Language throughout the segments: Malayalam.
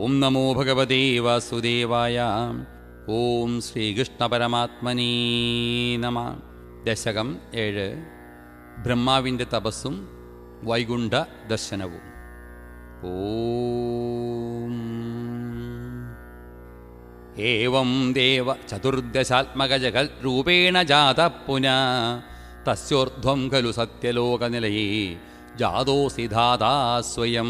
ഓം നമോ ഭഗവതേ വാസുദേവായ. ഓം ശ്രീകൃഷ്ണ പരമാത്മനീ നമ. ദശകം ഏഴ്. ബ്രഹ്മാവിന്റെ തപസ്സും വൈകുണ്ഠ ദർശനവും. ഓം. ഏവം ദേവ ചതുർദശാത്മകജഗൽ രൂപേണ ജാത പുന. തസ്യോർധ്വം ഖലു സത്യലോകനിലയേ ജാതോസി ധാതാ സ്വയം.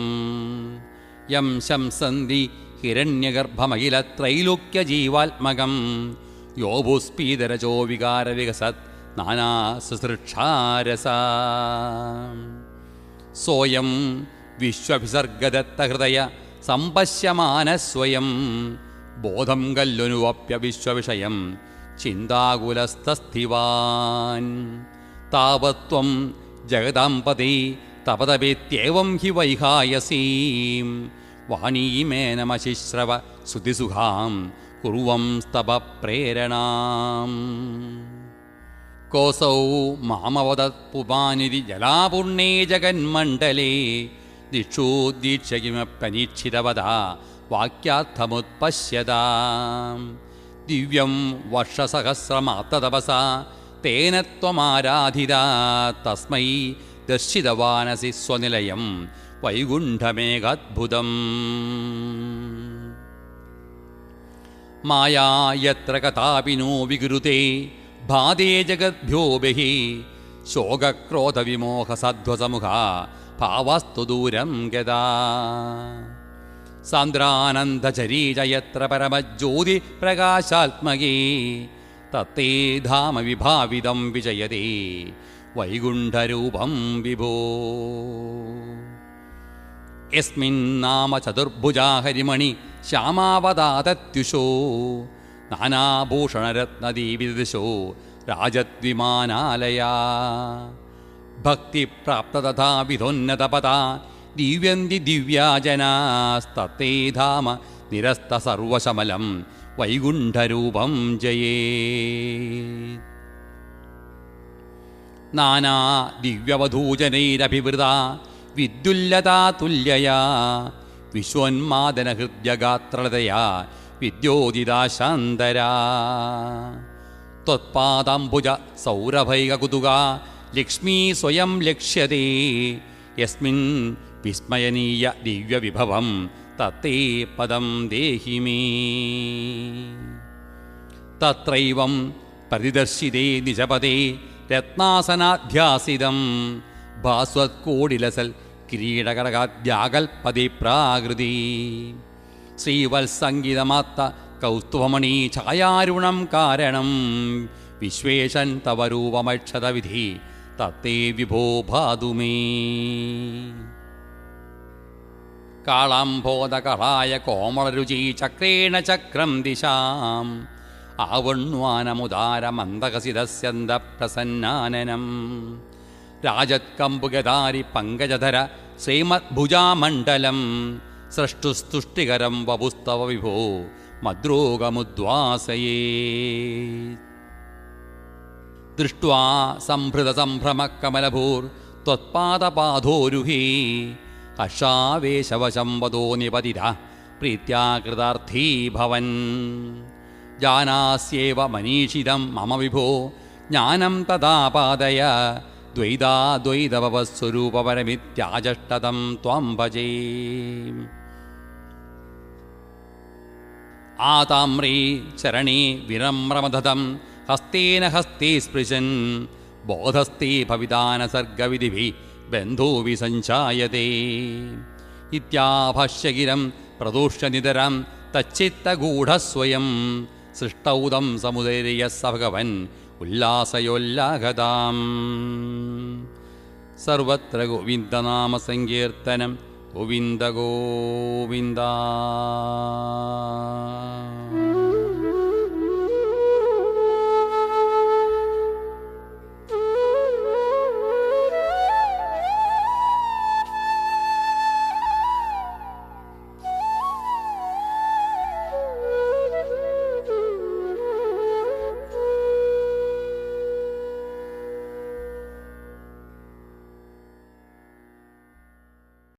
യം ശംസന്തി ഹിരണ്യഗർഭമഖില ത്രൈലോക്യജീവാത്മകം യോഭുസ്പീതരചോ വികാരവികസത് നാനാ സുസൃക്ഷാരസ. സോയം വിശ്വവിസർഗദത്തഹൃദയ സമ്പശ്യമാനസ്വയം. ബോധം കല്ലുനുവപ്യ വിശ്വവിഷയം ചിന്താകുലസ്ഥസ്ഥിവാൻ. താവത്വം ജഗദാംപതി തപതപേത്യവം ഹി വൈഹായസീം. വാണീമേനമശിശ്രവ ശ്രുതിസുഖാം കുറുവം സ്തപ പ്രേരണാം. കോസൗ മാമവദത് പുമാനിരി ജലാപൂർണേ ജഗന്മണ്ഡലേ. ദിക്ഷോദ്ദീക്ഷ്യ കിമപ്പനീക്ഷിതവത വാക്യാർത്ഥമുത്പശ്യത. ദിവ്യം വർഷസഹസ്രമാത്തതപസ തേന ത്വമാരാധിത തസ്മൈ ദർശിതവാനസി സ്വനിലയം വൈകുണ്ഠമേകാത്ഭുതം. മായാ യത്ര കഥാപിനോ വികുരുതേ ഭാതേ ജഗദ്ഭ്യോ ബഹി ശോകക്രോധവിമോഹസധ്വസമുഖ ഭാവസ്തു ദൂരം ഗതാ. സാന്ദ്രാനന്ദചരീചയത്ര പരമജ്യോതി പ്രകാശാത്മകേ തത്തേ ധാമ വിഭാവിതം വിജയതേ വൈകുണ്ഠരൂപം വിഭോ. യസ്മിന്നാമ നാമ ചതുർഭുജാഹരിമണി ശ്യാമാവതാതത്യുഷോ നാനാഭൂഷണരത്നദീപിദിശോ രാജദ്വിമാനാലയാ. ഭക്തിപ്രാപ്ത തഥാ വിധോന്നതപത ദിവ്യന്തി ദിവ്യാജനാസ്തത്തേ ധാമ. നിരസ്തസർവശമലം വൈകുണ്ഠരൂപം ജയേ. നാനാ ദിവ്യവധൂജനൈരഭിവൃത വിദ്യുല്ലതാ തുല്യയാ വിശ്വന്മാദനഹൃദ്യഗാത്രതയാ വിദ്യോദിതാശാന്തരാ. ത്വത്പാദംബുജ സൗരഭൈകുതുക ലക്ഷ്മീ സ്വയം ലക്ഷ്യതേ. യസ്മിൻ വിസ്മയനീയ ദിവ്യവിഭവം തത്തേ പദം ദേഹി മേ. തത്രൈവം പ്രതിദർശിതേ നിജപദേ രത്നാസനാധ്യാസിതം. ഭാസ്വത്കോടിലസൽ കിരീടകടകാദ്യാകൽപതി പ്രാകൃതി ശ്രീവത്സംഗീതമാത്ത കൗസ്തുഭമണി ഛായാരുണം കാരണം. വിശ്വേശൻ തവ രൂപമക്ഷതവിധി തത്തേ വിഭോ ഭാതുമേ. കാളാംബോധകളായ കോമളരുചി ചക്രേണ ചക്രം ദിശാം. പ്രസന്നാനനം രാജത്കമ്പുഗധാരി പങ്കജധര ശ്രീമദ്ഭുജാമണ്ഡലം. സൃഷ്ടുസ്തുഷ്ടികരം വപുസ്തവ വിഭോ മദ്രോഗമുദ്വാസയേ. ദൃഷ്ട്വാ സംഭൃതസംഭ്രമക്കമലഭൂർ ത്വത്പാദപാധോരുഹി. ഹർഷാവേശവശം വദോ നിപതിത പ്രീത്യാകൃതാർത്ഥീ ഭവൻ ജാനാസ്യേവ മനീഷിതം മമ വിഭോ ജ്ഞാനം തഥാ പാതയ ദ്വൈതാദ്വൈതവസ്വരൂപപരമിത്യാചഷ്ടതം ത്വം ഭജേ ആതാമ്രീ ചരണേ വിനമ്രമധതം ഹസ്തേന ഹസ്തേ സ്പൃശൻ ബോധസ്ഥേ ഭവിതാനസർഗവിധി ബന്ധോവി സഞ്ചായതേ ഇത്യാഭഷ്യകിരം പ്രദൂഷ്യനിതരം തച്ചിത്തഗൂഢസ്വയം സൃഷ്ടൗദം സമുദൈര്യ സഭഗവൻ ഉല്ലാസയോല്ലാഹതാം സർവത്ര ഗോവിന്ദനാമ സങ്കീർത്തനം ഗോവിന്ദ ഗോവിന്ദ.